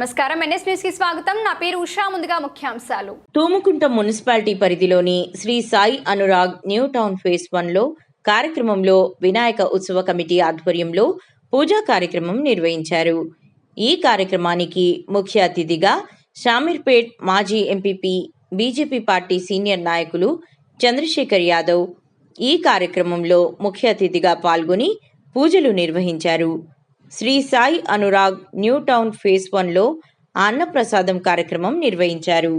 నమస్కారం. ఎన్ఎస్ న్యూస్కి స్వాగతం. నా పేరు ఉషా. ముందుగా ముఖ్యాంశాలు. తూముకుంట మున్సిపాలిటీ పరిధిలోని Sri Sai Anurag new town phase వన్లో కార్యక్రమంలో వినాయక ఉత్సవ కమిటీ ఆధ్వర్యంలో పూజా కార్యక్రమం నిర్వహించారు. ఈ కార్యక్రమానికి ముఖ్య అతిథిగా షామీర్పేట్ మాజీ ఎంపీపీ బీజేపీ పార్టీ సీనియర్ నాయకులు చంద్రశేఖర్ యాదవ్ ఈ కార్యక్రమంలో ముఖ్య అతిథిగా పాల్గొని పూజలు నిర్వహించారు. Sri Sai Anurag new town phase వన్లో అన్నప్రసాదం కార్యక్రమం నిర్వహించారు.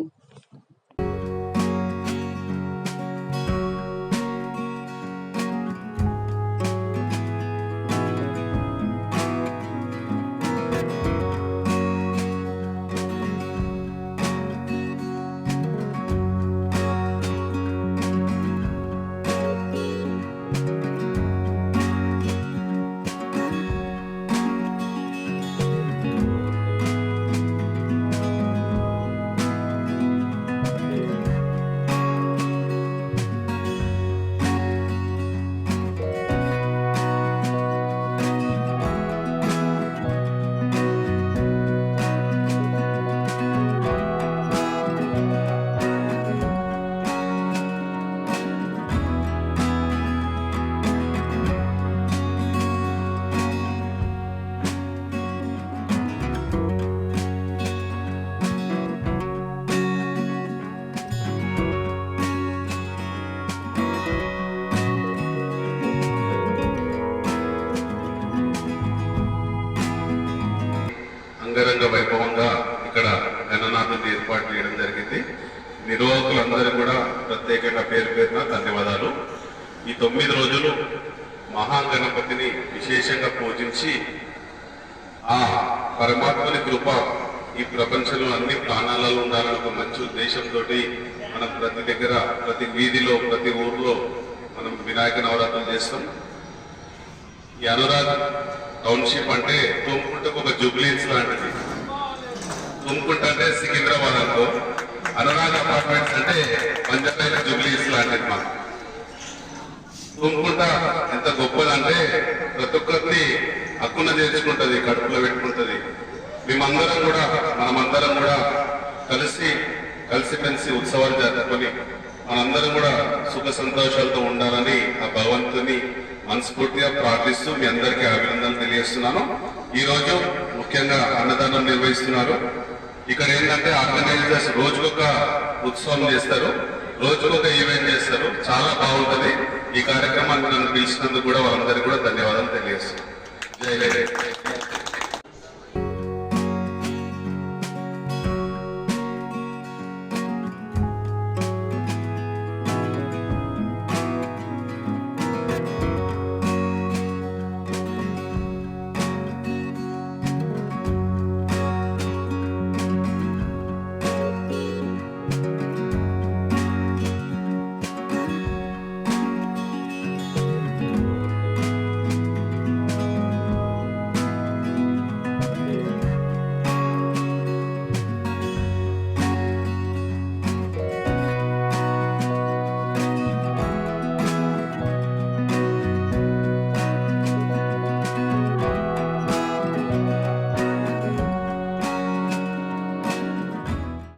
అంగరంగ వైభవంగా ఇక్కడ గణనాథుని ఏర్పాటు చేయడం జరిగింది. నిర్వాహకులందరూ కూడా ప్రత్యేకంగా పేరు పేరున ధన్యవాదాలు. ఈ తొమ్మిది రోజులు మహాగణపతిని విశేషంగా పూజించి ఆ పరమాత్మని కృప ఈ ప్రపంచంలో అన్ని ప్రాణాలలో ఉండాలని ఒక మంచి ఉద్దేశంతో మనం ప్రతి దగ్గర ప్రతి వీధిలో ప్రతి ఊర్లో మనం వినాయక నవరాత్రులు చేస్తాం. ఈ అనురాగ్ టౌన్షిప్ అంటే తుమ్ముకుంటకు ఒక జూబ్లీస్ లాంటిది. తుమ్ముకుంట అంటే సికింద్రాబాద్ అనుకో. అనురాగ్ అపార్ట్మెంట్స్ అంటే పంజాబ్ జూబ్లీస్ లాంటిది మాకు. తుమ్ముకుంట ఎంత గొప్పదంటే ప్రతి ఒక్కరిని హక్కున చేర్చుకుంటది కడుపులో పెట్టుకుంటది. మేమందరం కూడా మనమందరం కూడా కలిసి కలిసిమెలిసి ఉత్సవాలు జరుపుకొని మనందరం కూడా సుఖ సంతోషాలతో ఉండాలని ఆ భగవంతుని మనస్ఫూర్తిగా ప్రార్థిస్తూ మీ అందరికీ అభినందనలు తెలియజేస్తున్నాను. ఈ రోజు ముఖ్యంగా అన్నదానం నిర్వహిస్తున్నారు. ఇక్కడ ఏంటంటే ఆర్గనైజర్స్ రోజుకొక ఉత్సవం చేస్తారు. రోజుకొక ఈవెంట్ చేస్తారు. చాలా బాగుంటుంది. ఈ కార్యక్రమానికి నన్ను పిలిచినందుకు కూడా వాళ్ళందరికీ కూడా ధన్యవాదాలు తెలియజేస్తున్నాను. జై